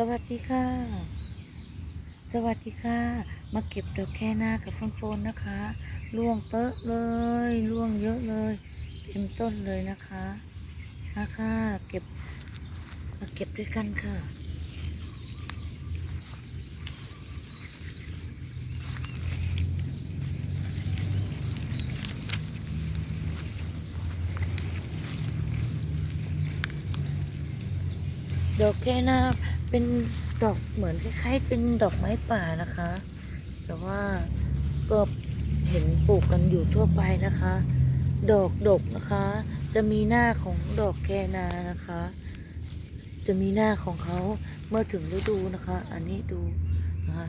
สวัสดีค่ะ สวัสดีค่ะ มาเก็บดอกแคนากับโฟนโฟนนะคะร่วงเปอะเลยร่วงเยอะเลยเต็มต้นเลยนะคะมาค่ะเก็บมาเก็บด้วยกันค่ะ ดอกแคนาเป็นดอกเหมือนคล้ายๆ เป็นดอกไม้ป่านะคะ แต่ว่าก็เห็นปลูกกันอยู่ทั่วไปนะคะ ดอกดกนะคะ จะมีหน้าของดอกแคนานะคะ จะมีหน้าของเขาเมื่อถึงฤดูนะคะ อันนี้ดูนะคะ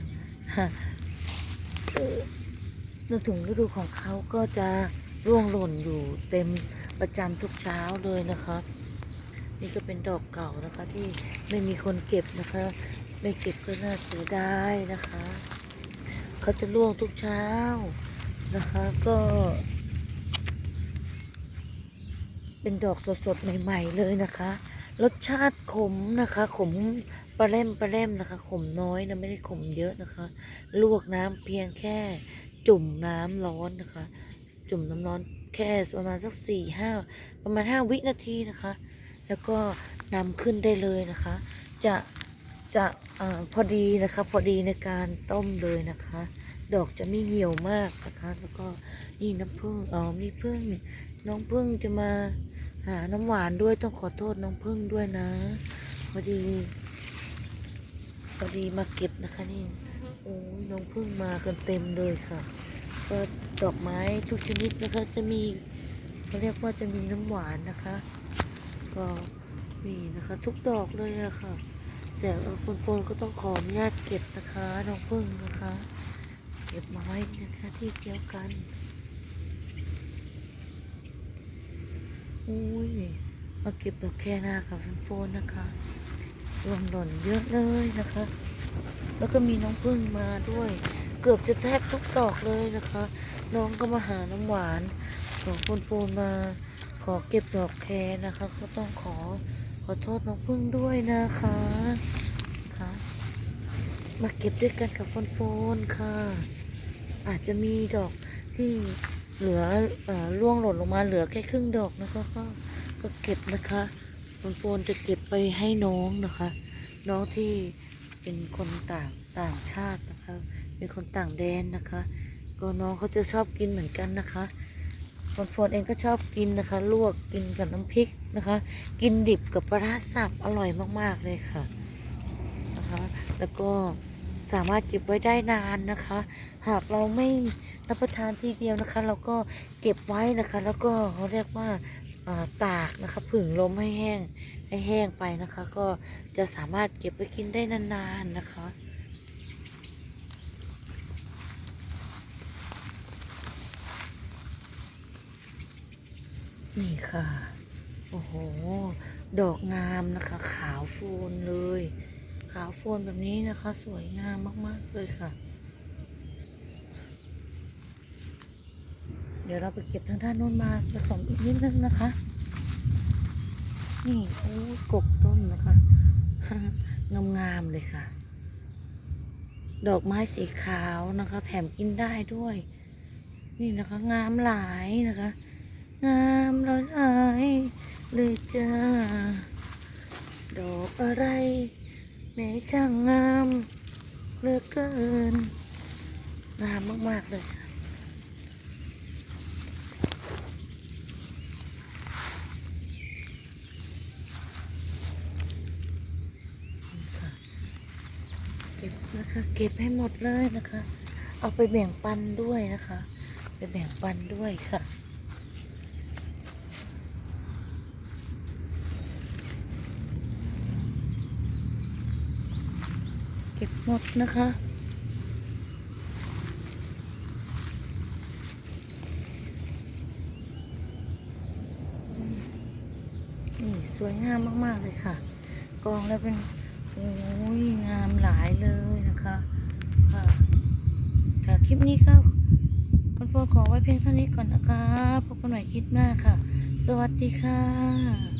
เมื่อถึงฤดูของเขาก็จะร่วงหล่นอยู่เต็มประจำทุกเช้าเลยนะคะ นี่ก็เป็นดอกเก่านะคะที่ไม่มีคนเก็บนะคะ ไม่เก็บก็น่าเสียดายนะคะ เขาจะร่วงทุกเช้านะคะก็ เป็นดอกสดๆใหม่ ๆ เลยนะคะ รสชาติขมนะคะ ขมปลาเล่มปลาเล่มนะคะ ขมน้อยนะไม่ได้ขมเยอะนะคะ ลวกน้ำเพียงแค่จุ่มน้ำร้อนนะคะ จุ่มน้ำร้อนแค่ประมาณสักสี่ห้าประมาณห้าวินาทีนะคะ แล้วก็นำขึ้นได้เลยนะคะ จะจะอพอดีนะคะพอดีในการต้มเลยนะคะ ดอกจะไม่เหี่ยวมากนะคะ แล้วก็นี่น้ำผึ้งอ๋อมีผึ้งน้องผึ้งจะมาหาน้ำหวานด้วยต้องขอโทษน้องผึ้งด้วยนะ พอดีพอดีมาเก็บนะคะนี่โอ้ยน้องผึ้งมากันเต็มเลยค่ะก็ดอกไม้ทุกชนิดนะคะจะมีเขาเรียกว่าจะมีน้ำหวานนะคะ ก็มีนะคะ ทุกดอกเลยอะค่ะ แต่โฟนโฟนก็ต้องขออนุญาตเก็บนะคะน้องพึ่งนะคะ เก็บมาไว้นะคะที่เดียวกันอุ้ยมาเก็บดอกแคนากับโฟนโฟนนะคะรวมหล่นเยอะเลยนะคะ แล้วก็มีน้องพึ่งมาด้วย เกือบจะแทบทุกดอกเลยนะคะ น้องก็มาหาน้ำหวานของโฟนโฟนมา อเก็บดอกแคนะคะ ก็ต้องขอขอโทษน้องพึ่งด้วยนะคะค่ะมาเก็บด้วยกันกับโฟนโฟนค่ะ อาจจะมีดอกที่เหลือเอ่อร่วงหล่นลงมาเหลือแค่ครึ่งดอกนะคะก็ก็เก็บนะคะโฟนโฟนจะเก็บไปให้น้องนะคะ น้องที่เป็นคนต่างต่างชาตินะคะ เป็นคนต่างแดนนะคะ ก็น้องเขาจะชอบกินเหมือนกันนะคะ ฝนฝนเองก็ชอบกินนะคะ ลวกกินกับน้ำพริกนะคะ กินดิบกับปลาสับอร่อยมาก ๆ เลยค่ะนะคะ แล้วก็สามารถเก็บไว้ได้นานนะคะ หากเราไม่รับประทานทีเดียวนะคะ เราก็เก็บไว้นะคะ แล้วก็เขาเรียกว่าอ่าตากนะคะผึ่งลมให้แห้งให้แห้งไปนะคะ ก็จะสามารถเก็บไว้กินได้นานๆนะคะ นี่ค่ะ โอ้โห ดอกงามนะคะ ขาวโฟนเลย ขาวโฟนแบบนี้นะคะ สวยงามมาก ๆ เลยค่ะ เดี๋ยวเราไปเก็บทางด้านโน้นมาผสมอีกนิดนึงนะคะ นี่โอ้ยกกต้นนะคะงามๆเลยค่ะ ดอกไม้สีขาวนะคะ แถมกินได้ด้วย นี่นะคะ งามหลายนะคะ งามละลายเลยจ้าดอกอะไรแม้ช่างงามเหลือเกินงามมากๆเลยค่ะเก็บนะคะเก็บให้หมดเลยนะคะ เอาไปแบ่งปันด้วยนะคะ ไปแบ่งปันด้วยค่ะ เก็บหมดนะคะ นี่สวยงามมาก ๆ เลยค่ะ กองแล้วเป็น โอ้ย งามหลายเลยนะคะ ค่ะ ค่ะ คลิปนี้ก็คนโฟขอไว้เพียงเท่านี้ก่อนนะคะ พบกันใหม่คลิปหน้าค่ะ สวัสดีค่ะ